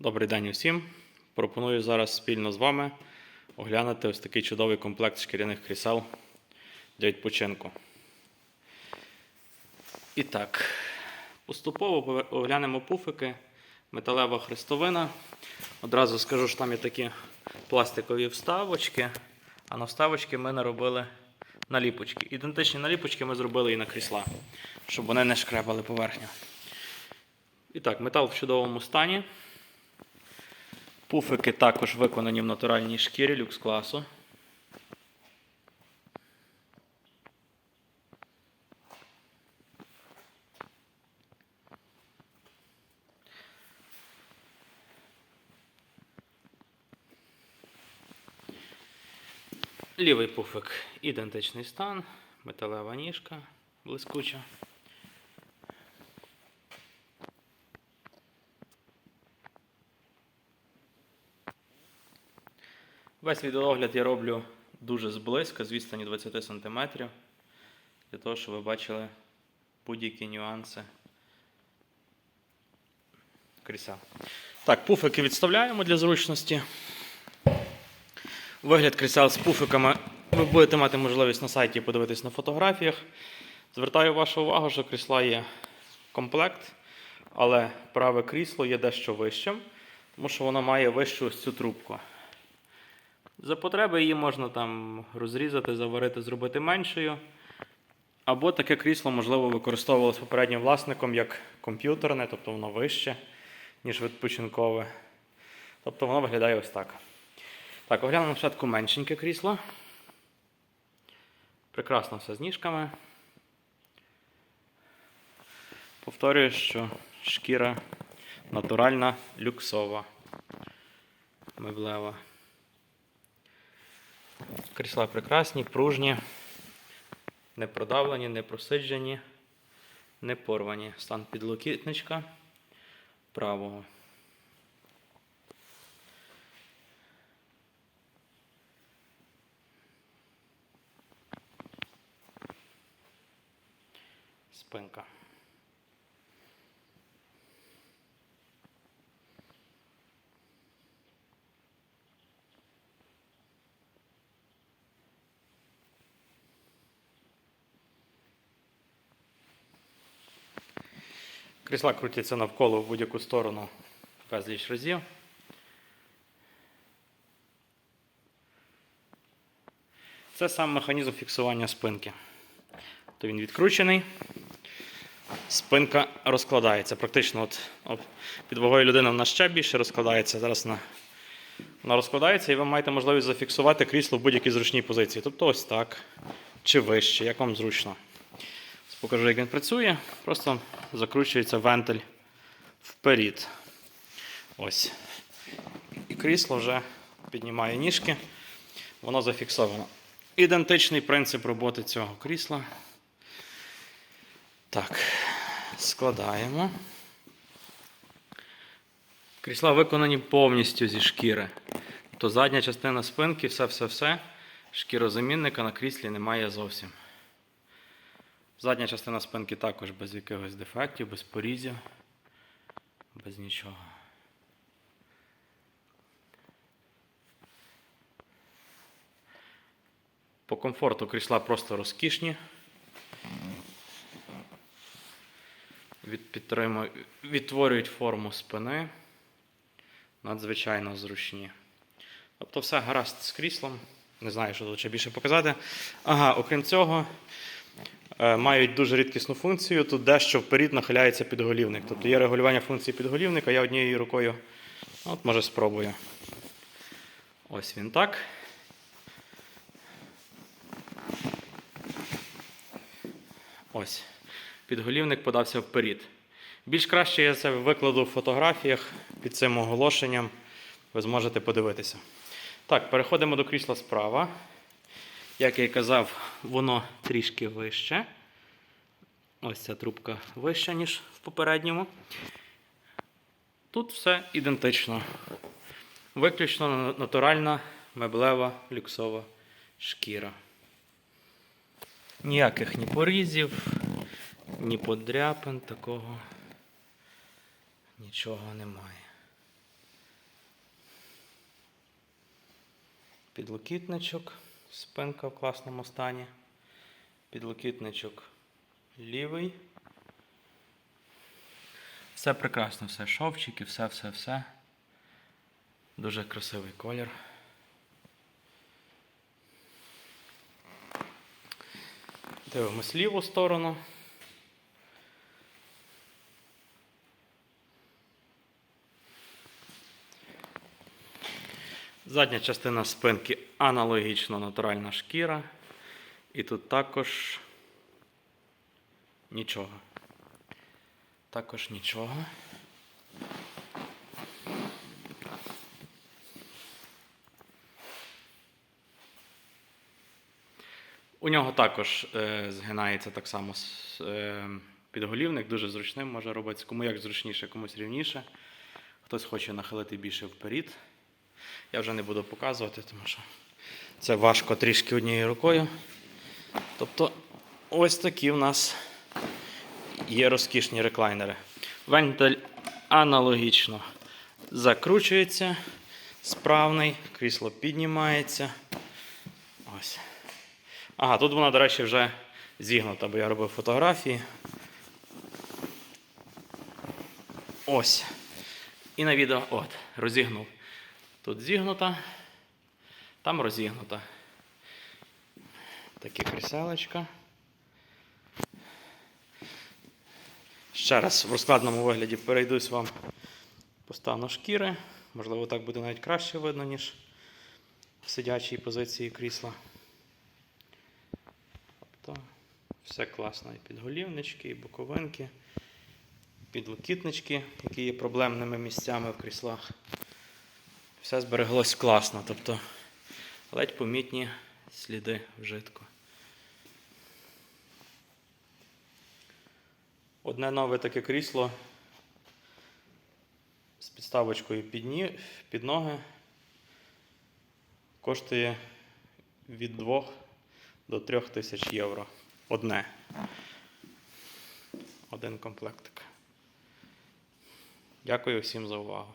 Добрий день усім. Пропоную зараз спільно з вами оглянути ось такий чудовий комплект шкіряних крісел для відпочинку. І так, поступово оглянемо пуфики, металева хрестовина. Одразу скажу, що там є такі пластикові вставочки, а на вставочки ми наробили наліпочки. Ідентичні наліпочки ми зробили і на крісла, щоб вони не шкребали поверхню. І так, метал в чудовому стані. Пуфики також виконані в натуральній шкірі люкс класу. Лівий пуфик ідентичний стан, металева ніжка, блискуча. Весь відеоогляд я роблю дуже зблизька, з відстані 20 см, для того, щоб ви бачили будь-які нюанси кріса. Так, пуфики відставляємо для зручності. Вигляд крісел з пуфиками ви будете мати можливість на сайті подивитись на фотографіях. Звертаю вашу увагу, що крісла є комплект, але праве крісло є дещо вищим, тому що воно має вищу ось цю трубку. За потреби її можна там розрізати, заварити, зробити меншою. Або таке крісло, можливо, використовувалось попереднім власником як комп'ютерне, тобто воно вище, ніж відпочинкове. Тобто воно виглядає ось так. Так, оглянемо спочатку меншеньке крісло. Прекрасно все з ніжками. Повторюю, що шкіра натуральна, люксова, меблева. Крісла прекрасні, пружні, не продавлені, не просиджені, не порвані. Стан підлокітничка правого. Спинка. Крісла крутяться навколо в будь-яку сторону безліч разів. Це сам механізм фіксування спинки. То він відкручений. Спинка розкладається. Практично от, от під вагою людини вона ще більше розкладається. Зараз на, вона розкладається, і ви маєте можливість зафіксувати крісло в будь-якій зручній позиції. Тобто ось так. Чи вище, як вам зручно. Покажу, як він працює. Просто закручується вентиль вперед. Ось. І крісло вже піднімає ніжки. Воно зафіксовано. Ідентичний принцип роботи цього крісла. Так, складаємо. Крісла виконані повністю зі шкіри. Тобто задня частина спинки, все-все-все. Шкірозамінника на кріслі немає зовсім. Задня частина спинки також без якихось дефектів, без порізів, без нічого. По комфорту крісла просто розкішні. Відтворюють форму спини. Надзвичайно зручні. Тобто все гаразд з кріслом. Не знаю, що тут ще більше показати. Ага, окрім цього, мають дуже рідкісну функцію. Тут дещо вперед нахиляється підголівник. Тобто є регулювання функції підголівника, я однією рукою. От, може, спробую. Ось він так. Ось. Підголівник подався вперед. Більш краще я це викладу в фотографіях під цим оголошенням. Ви зможете подивитися. Так, переходимо до крісла справа. Як я і казав, воно трішки вище. Ось ця трубка вища, ніж в попередньому. Тут все ідентично. Виключно натуральна меблева люксова шкіра. Ніяких ні порізів, ні подряпин, такого нічого немає. Підлокітничок спинка в класному стані. Підлокітничок лівий. Все прекрасно, все шовчики, все, все, все. Дуже красивий колір. Дивимось ліву сторону. Задня частина спинки аналогічно натуральна шкіра. І тут також нічого. Також нічого. У нього також е, згинається так само е, підголівник, дуже зручним може робити. Кому як зручніше, комусь рівніше. Хтось хоче нахилити більше вперед. Я вже не буду показувати, тому що це важко трішки однією рукою. Тобто, ось такі в нас є розкішні реклайнери. Вентиль аналогічно закручується, справний, крісло піднімається. Ось. Ага, тут вона, до речі, вже зігнута, бо я робив фотографії. Ось. І на відео от, розігнув. Тут зігнута, там розігнута. Такі кріселечка. Ще раз в розкладному вигляді перейдусь вам по стану шкіри. Можливо, так буде навіть краще видно, ніж в сидячій позиції крісла. Тобто все класно. І підголівнички, і боковинки, підлокітнички, які є проблемними місцями в кріслах. Все збереглось класно, тобто ледь помітні сліди вжитку. Одне нове таке крісло з підставочкою під, ні, під ноги коштує від 2 до 3 тисяч євро. Одне. Один комплектик. Дякую всім за увагу.